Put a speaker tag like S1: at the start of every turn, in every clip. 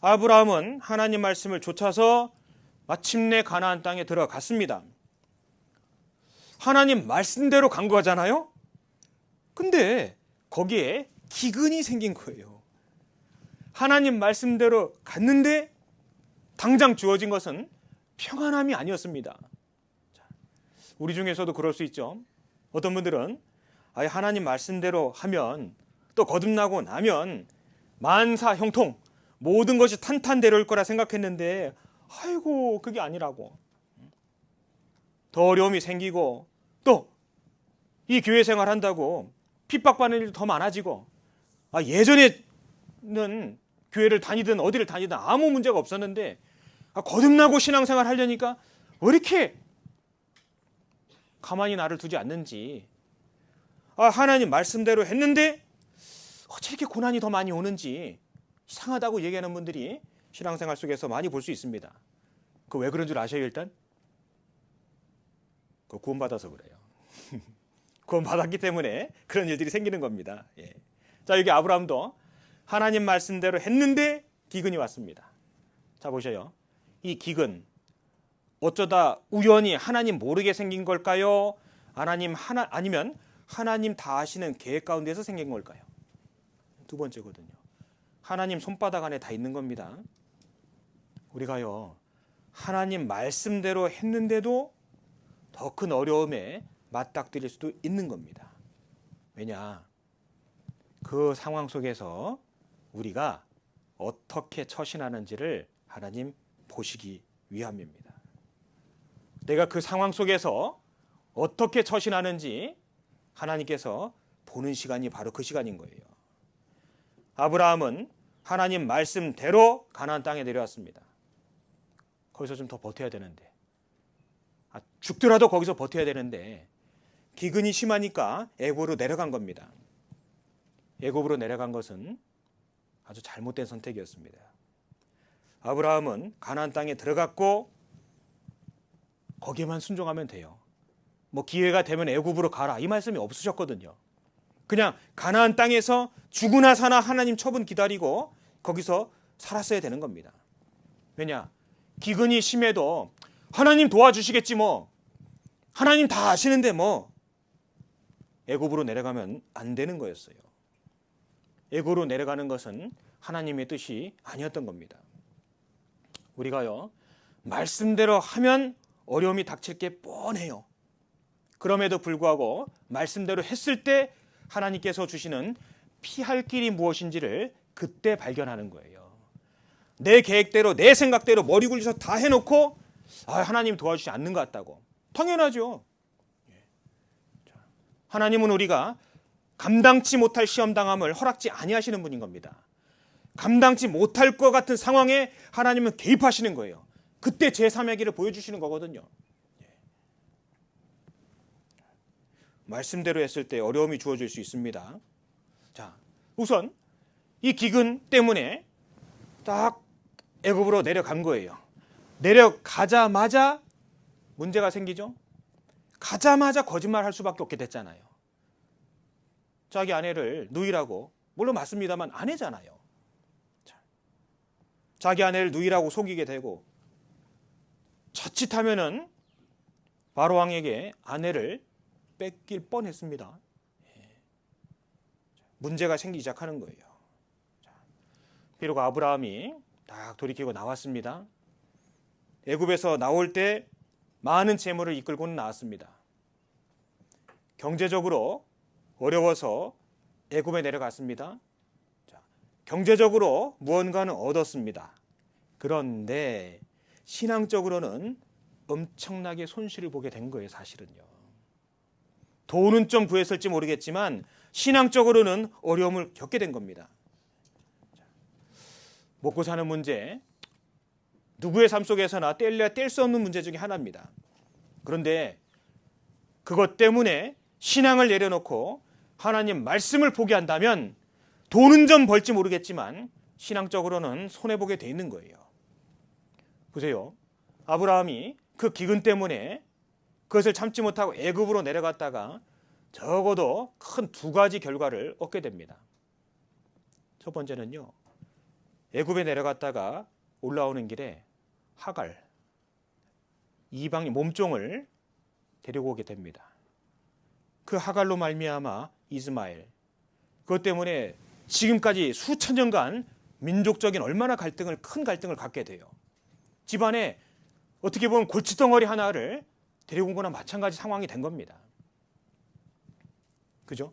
S1: 아브라함은 하나님 말씀을 쫓아서 마침내 가나안 땅에 들어갔습니다. 하나님 말씀대로 간 거잖아요. 근데 거기에 기근이 생긴 거예요. 하나님 말씀대로 갔는데 당장 주어진 것은 평안함이 아니었습니다. 우리 중에서도 그럴 수 있죠. 어떤 분들은 아예 하나님 말씀대로 하면 또 거듭나고 나면 만사 형통 모든 것이 탄탄대로일 거라 생각했는데 아이고 그게 아니라고. 더 어려움이 생기고 또 이 교회 생활 한다고 핍박받는 일도 더 많아지고 아 예전에는 교회를 다니든 어디를 다니든 아무 문제가 없었는데 아, 거듭나고 신앙생활 하려니까 왜 이렇게 가만히 나를 두지 않는지. 아, 하나님 말씀대로 했는데 어째 이렇게 고난이 더 많이 오는지 이상하다고 얘기하는 분들이 신앙생활 속에서 많이 볼 수 있습니다. 그 왜 그런 줄 아셔요 일단? 그 구원받아서 그래요. 구원받았기 때문에 그런 일들이 생기는 겁니다. 예. 자 여기 아브라함도 하나님 말씀대로 했는데 기근이 왔습니다. 자 보셔요. 이 기근 어쩌다 우연히 하나님 모르게 생긴 걸까요? 하나님 하나 아니면 하나님 다 아시는 계획 가운데서 생긴 걸까요? 두 번째거든요. 하나님 손바닥 안에 다 있는 겁니다. 우리가요, 하나님 말씀대로 했는데도 더 큰 어려움에 맞닥뜨릴 수도 있는 겁니다. 왜냐? 그 상황 속에서 우리가 어떻게 처신하는지를 하나님 보시기 위함입니다. 내가 그 상황 속에서 어떻게 처신하는지 하나님께서 보는 시간이 바로 그 시간인 거예요. 아브라함은 하나님 말씀대로 가나안 땅에 내려왔습니다. 거기서 좀 더 버텨야 되는데 아, 죽더라도 거기서 버텨야 되는데 기근이 심하니까 애굽으로 내려간 겁니다. 애굽으로 내려간 것은 아주 잘못된 선택이었습니다. 아브라함은 가나안 땅에 들어갔고 거기에만 순종하면 돼요. 뭐 기회가 되면 애굽으로 가라 이 말씀이 없으셨거든요. 그냥 가나안 땅에서 죽으나 사나 하나님 처분 기다리고 거기서 살았어야 되는 겁니다. 왜냐? 기근이 심해도 하나님 도와주시겠지 뭐. 하나님 다 아시는데 뭐. 애굽으로 내려가면 안 되는 거였어요. 애굽으로 내려가는 것은 하나님의 뜻이 아니었던 겁니다. 우리가요. 말씀대로 하면 어려움이 닥칠 게 뻔해요. 그럼에도 불구하고 말씀대로 했을 때 하나님께서 주시는 피할 길이 무엇인지를 그때 발견하는 거예요. 내 계획대로 내 생각대로 머리 굴려서 다 해놓고 아, 하나님 도와주지 않는 것 같다고. 당연하죠. 예. 하나님은 우리가 감당치 못할 시험 당함을 허락지 아니하시는 분인 겁니다. 감당치 못할 것 같은 상황에 하나님은 개입하시는 거예요. 그때 제3의 길을 보여주시는 거거든요. 말씀대로 했을 때 어려움이 주어질 수 있습니다. 자, 우선 이 기근 때문에 딱 애굽으로 내려간 거예요. 내려가자마자 문제가 생기죠. 가자마자 거짓말 할 수밖에 없게 됐잖아요. 자기 아내를 누이라고 물론 맞습니다만 아내잖아요. 자기 아내를 누이라고 속이게 되고 자칫하면은 바로 왕에게 아내를 뺏길 뻔했습니다. 예. 문제가 생기기 시작하는 거예요. 비록 아브라함이 딱 돌이키고 나왔습니다. 애굽에서 나올 때 많은 재물을 이끌고는 나왔습니다. 경제적으로 어려워서 애굽에 내려갔습니다. 경제적으로 무언가는 얻었습니다. 그런데 신앙적으로는 엄청나게 손실을 보게 된 거예요, 사실은요. 돈은 좀 구했을지 모르겠지만 신앙적으로는 어려움을 겪게 된 겁니다. 먹고 사는 문제, 누구의 삶 속에서나 뗄래야 뗄 수 없는 문제 중에 하나입니다. 그런데 그것 때문에 신앙을 내려놓고 하나님 말씀을 포기한다면 돈은 좀 벌지 모르겠지만 신앙적으로는 손해보게 돼 있는 거예요. 보세요. 아브라함이 그 기근 때문에 그것을 참지 못하고 애굽으로 내려갔다가 적어도 큰 두 가지 결과를 얻게 됩니다. 첫 번째는요. 애굽에 내려갔다가 올라오는 길에 하갈 이방 몸종을 데리고 오게 됩니다. 그 하갈로 말미암아 이스마엘 그것 때문에 지금까지 수천 년간 민족적인 얼마나 갈등을 큰 갈등을 갖게 돼요. 집안에 어떻게 보면 골칫덩어리 하나를 데리고 온 거나 마찬가지 상황이 된 겁니다. 그죠?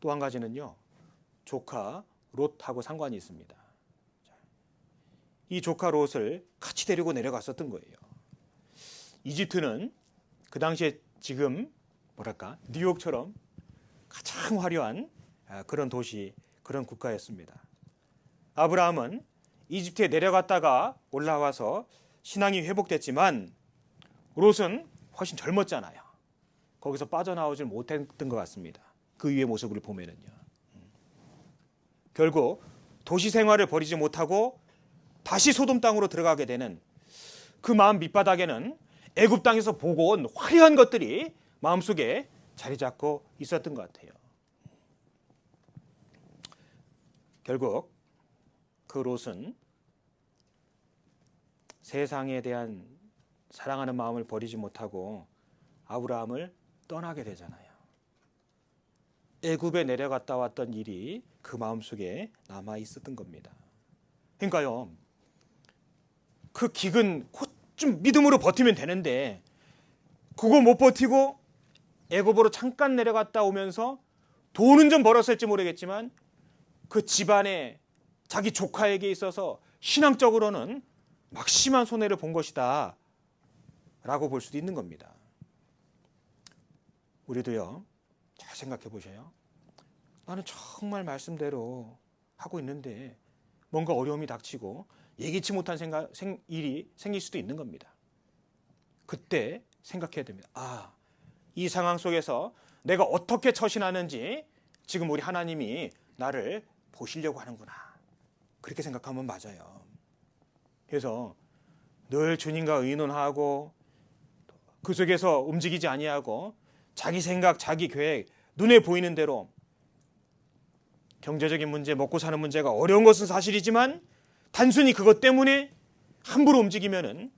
S1: 또 한 가지는요. 조카 롯하고 상관이 있습니다. 이 조카 롯을 같이 데리고 내려갔었던 거예요. 이집트는 그 당시에 지금 뭐랄까 뉴욕처럼 가장 화려한 아, 그런 도시 그런 국가였습니다. 아브라함은 이집트에 내려갔다가 올라와서 신앙이 회복됐지만 롯은 훨씬 젊었잖아요. 거기서 빠져나오질 못했던 것 같습니다. 그 위의 모습을 보면은요. 결국 도시 생활을 버리지 못하고 다시 소돔 땅으로 들어가게 되는 그 마음 밑바닥에는 애굽 땅에서 보고 온 화려한 것들이 마음속에 자리 잡고 있었던 것 같아요. 결국 그 롯은 세상에 대한 사랑하는 마음을 버리지 못하고 아브라함을 떠나게 되잖아요. 애굽에 내려갔다 왔던 일이 그 마음속에 남아 있었던 겁니다. 그러니까요. 그 기근 좀 믿음으로 버티면 되는데 그거 못 버티고 애굽으로 잠깐 내려갔다 오면서 돈은 좀 벌었을지 모르겠지만 그 집안에 자기 조카에게 있어서 신앙적으로는 막심한 손해를 본 것이다. 라고 볼 수도 있는 겁니다. 우리도요, 잘 생각해 보세요. 나는 정말 말씀대로 하고 있는데 뭔가 어려움이 닥치고 예기치 못한 생각, 생, 일이 생길 수도 있는 겁니다. 그때 생각해야 됩니다. 아, 이 상황 속에서 내가 어떻게 처신하는지 지금 우리 하나님이 나를 보시려고 하는구나. 그렇게 생각하면 맞아요. 그래서 늘 주님과 의논하고 그 속에서 움직이지 아니하고 자기 생각, 자기 계획, 눈에 보이는 대로 경제적인 문제, 먹고 사는 문제가 어려운 것은 사실이지만 단순히 그것 때문에 함부로 움직이면은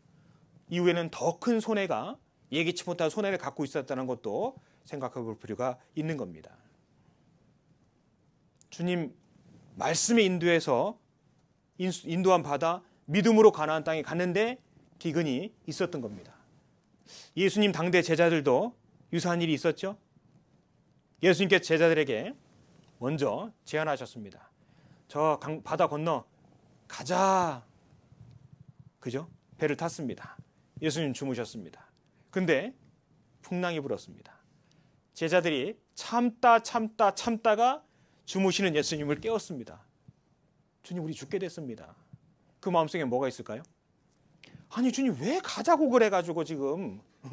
S1: 이후에는 더 큰 손해가 예기치 못한 손해를 갖고 있었다는 것도 생각해 볼 필요가 있는 겁니다. 주님 말씀의 인도에서 인도한 바다 믿음으로 가나안 땅에 갔는데 기근이 있었던 겁니다. 예수님 당대 제자들도 유사한 일이 있었죠. 예수님께서 제자들에게 먼저 제안하셨습니다. 저 바다 건너 가자. 그죠? 배를 탔습니다. 예수님 주무셨습니다. 근데 풍랑이 불었습니다. 제자들이 참다 참다 참다가 주무시는 예수님을 깨웠습니다. 주님 우리 죽게 됐습니다. 그 마음속에 뭐가 있을까요? 아니 주님 왜 가자고 그래 가지고 지금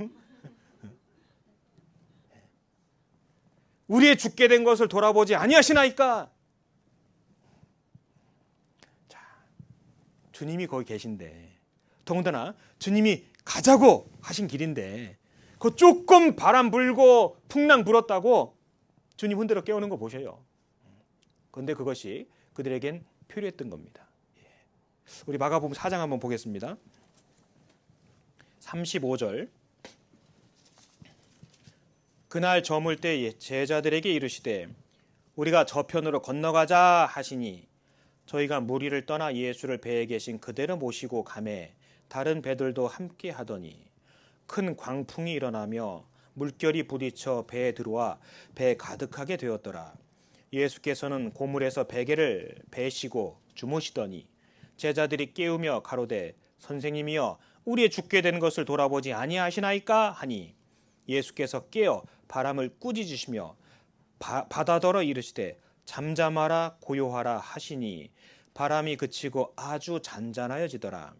S1: 우리의 죽게 된 것을 돌아보지 아니하시나이까 주님이 거기 계신데 더군다나 주님이 가자고 하신 길인데 그 조금 바람 불고 풍랑 불었다고 주님 흔들어 깨우는 거 보셔요. 그런데 그것이 그들에겐 필요했던 겁니다. 예. 우리 마가복음 4장 한번 보겠습니다. 35절 그날 저물 때 제자들에게 이르시되 우리가 저편으로 건너가자 하시니 저희가 무리를 떠나 예수를 배에 계신 그대로 모시고 가매 다른 배들도 함께 하더니 큰 광풍이 일어나며 물결이 부딪혀 배에 들어와 배 가득하게 되었더라. 예수께서는 고물에서 베개를 베시고 주무시더니 제자들이 깨우며 가로되 선생님이여 우리의 죽게 된 것을 돌아보지 아니하시나이까 하니 예수께서 깨어 바람을 꾸짖으시며 바다더러 이르시되 잠잠하라 고요하라 하시니 바람이 그치고 아주 잔잔하여지더라.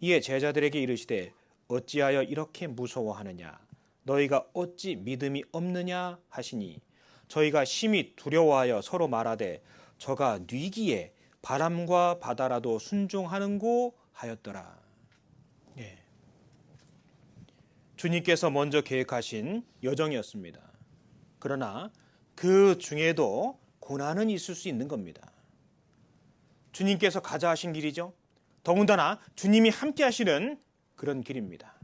S1: 이에 제자들에게 이르시되 어찌하여 이렇게 무서워하느냐 너희가 어찌 믿음이 없느냐 하시니 저희가 심히 두려워하여 서로 말하되 저가 뉘기에 바람과 바다라도 순종하는고 하였더라. 예. 주님께서 먼저 계획하신 여정이었습니다. 그러나 그 중에도 고난은 있을 수 있는 겁니다. 주님께서 가자 하신 길이죠. 더군다나 주님이 함께 하시는 그런 길입니다.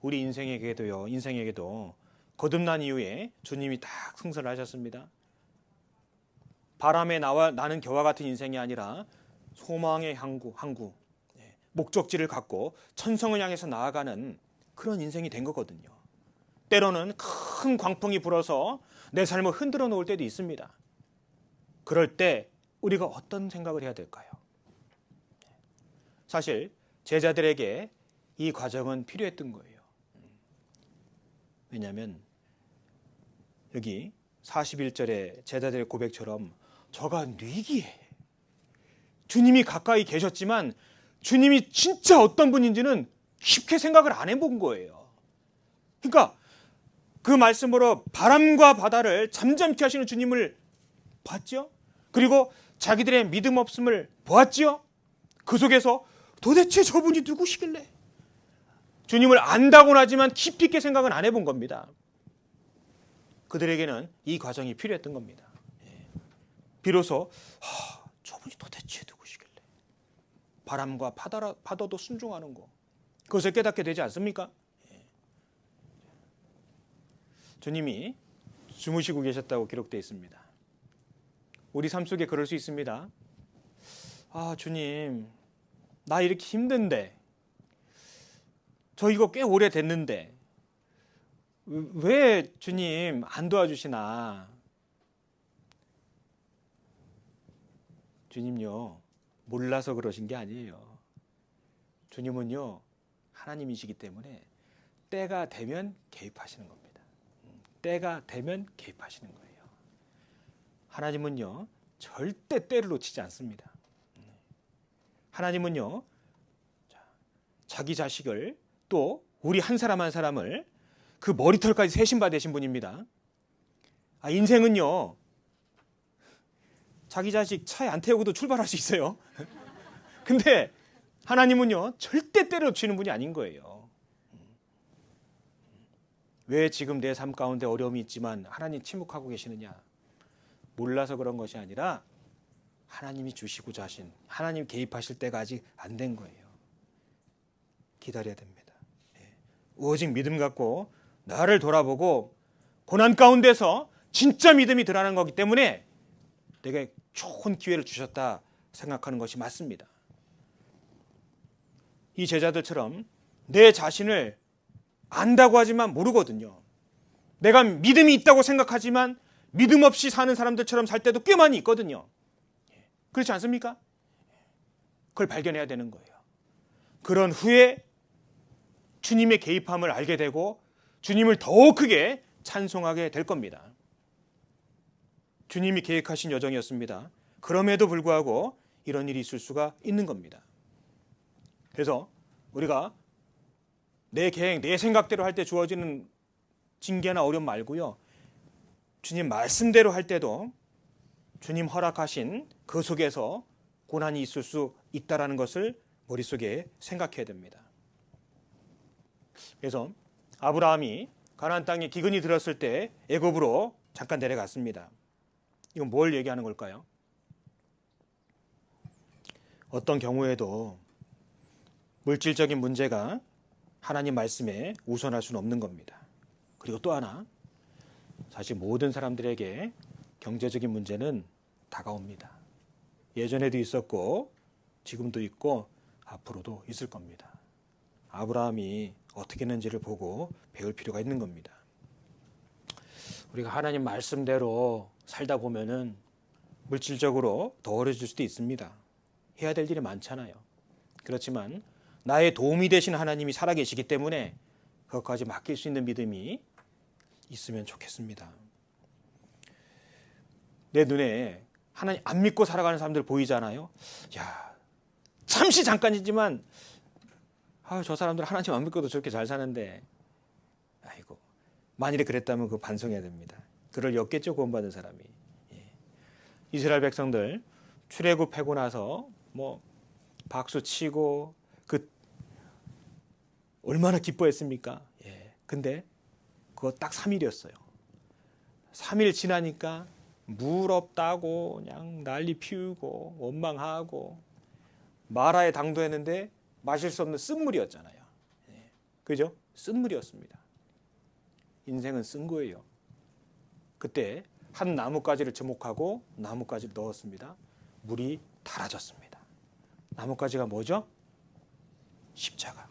S1: 우리 인생에게도요, 인생에게도 거듭난 이후에 주님이 딱 승선을 하셨습니다. 바람에 나와 나는 겨와 같은 인생이 아니라 소망의 항구, 항구, 예, 목적지를 갖고 천성을 향해서 나아가는 그런 인생이 된 거거든요. 때로는 큰 광풍이 불어서 내 삶을 흔들어 놓을 때도 있습니다. 그럴 때 우리가 어떤 생각을 해야 될까요? 사실 제자들에게 이 과정은 필요했던 거예요. 왜냐하면 여기 41절의 제자들의 고백처럼 저가 뉘기에 주님이 가까이 계셨지만 주님이 진짜 어떤 분인지는 쉽게 생각을 안 해본 거예요. 그러니까 그 말씀으로 바람과 바다를 잠잠케 하시는 주님을 봤죠? 그리고 자기들의 믿음 없음을 보았지요? 그 속에서 도대체 저분이 누구시길래? 주님을 안다고는 하지만 깊이 있게 생각은 안 해본 겁니다. 그들에게는 이 과정이 필요했던 겁니다. 예. 비로소 하, 저분이 도대체 누구시길래? 바람과 파다, 파도도 순종하는 거. 그것을 깨닫게 되지 않습니까? 예. 주님이 주무시고 계셨다고 기록되어 있습니다. 우리 삶 속에 그럴 수 있습니다. 아, 주님, 나 이렇게 힘든데, 저 이거 꽤 오래 됐는데, 왜 주님 안 도와주시나? 주님요, 몰라서 그러신 게 아니에요. 주님은요, 하나님이시기 때문에 때가 되면 개입하시는 겁니다. 때가 되면 개입하시는 거예요. 하나님은요, 절대 때를 놓치지 않습니다. 하나님은요, 자기 자식을 또 우리 한 사람 한 사람을 그 머리털까지 세신바 되신 분입니다. 아, 인생은요, 자기 자식 차에 안 태우고도 출발할 수 있어요. 근데 하나님은요, 절대 때려 치는 분이 아닌 거예요. 왜 지금 내 삶 가운데 어려움이 있지만 하나님 침묵하고 계시느냐? 몰라서 그런 것이 아니라 하나님이 주시고자 하신 하나님 개입하실 때가 아직 안 된 거예요. 기다려야 됩니다. 예. 오직 믿음 갖고 나를 돌아보고 고난 가운데서 진짜 믿음이 드러나는 거기 때문에 내게 좋은 기회를 주셨다 생각하는 것이 맞습니다. 이 제자들처럼 내 자신을 안다고 하지만 모르거든요. 내가 믿음이 있다고 생각하지만 믿음 없이 사는 사람들처럼 살 때도 꽤 많이 있거든요. 그렇지 않습니까? 그걸 발견해야 되는 거예요. 그런 후에 주님의 개입함을 알게 되고 주님을 더 크게 찬송하게 될 겁니다. 주님이 계획하신 여정이었습니다. 그럼에도 불구하고 이런 일이 있을 수가 있는 겁니다. 그래서 우리가 내 계획, 내 생각대로 할 때 주어지는 징계나 어려움 말고요. 주님 말씀대로 할 때도 주님 허락하신 그 속에서 고난이 있을 수 있다라는 것을 머릿속에 생각해야 됩니다. 그래서 아브라함이 가나안 땅에 기근이 들었을 때 애굽으로 잠깐 내려갔습니다. 이건 뭘 얘기하는 걸까요? 어떤 경우에도 물질적인 문제가 하나님 말씀에 우선할 수는 없는 겁니다. 그리고 또 하나 사실 모든 사람들에게 경제적인 문제는 다가옵니다. 예전에도 있었고 지금도 있고 앞으로도 있을 겁니다. 아브라함이 어떻게 했는지를 보고 배울 필요가 있는 겁니다. 우리가 하나님 말씀대로 살다 보면은 물질적으로 더 어려질 수도 있습니다. 해야 될 일이 많잖아요. 그렇지만 나의 도움이 되신 하나님이 살아계시기 때문에 그것까지 맡길 수 있는 믿음이 있으면 좋겠습니다. 내 눈에 하나님 안 믿고 살아가는 사람들 보이잖아요. 야, 잠시 잠깐이지만 아, 저 사람들 하나님 안 믿고도 저렇게 잘 사는데 아이고 만일에 그랬다면 그 반성해야 됩니다. 그를 였겠죠 구원받은 사람이. 예. 이스라엘 백성들 출애굽하고 나서 뭐 박수 치고 그 얼마나 기뻐했습니까? 예. 근데 그거 딱 3일이었어요. 3일 지나니까 물 없다고 그냥 난리 피우고 원망하고 마라에 당도했는데 마실 수 없는 쓴물이었잖아요. 예. 그죠? 쓴물이었습니다. 인생은 쓴 거예요. 그때 한 나뭇가지를 주목하고 나뭇가지를 넣었습니다. 물이 달아졌습니다. 나뭇가지가 뭐죠? 십자가.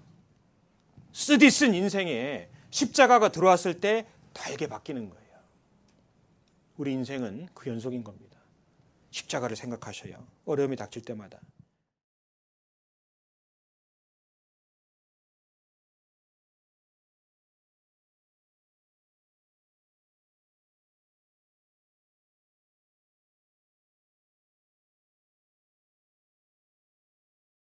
S1: 쓰디 쓴 인생에 십자가가 들어왔을 때 달게 바뀌는 거예요. 우리 인생은 그 연속인 겁니다. 십자가를 생각하셔요. 어려움이 닥칠 때마다.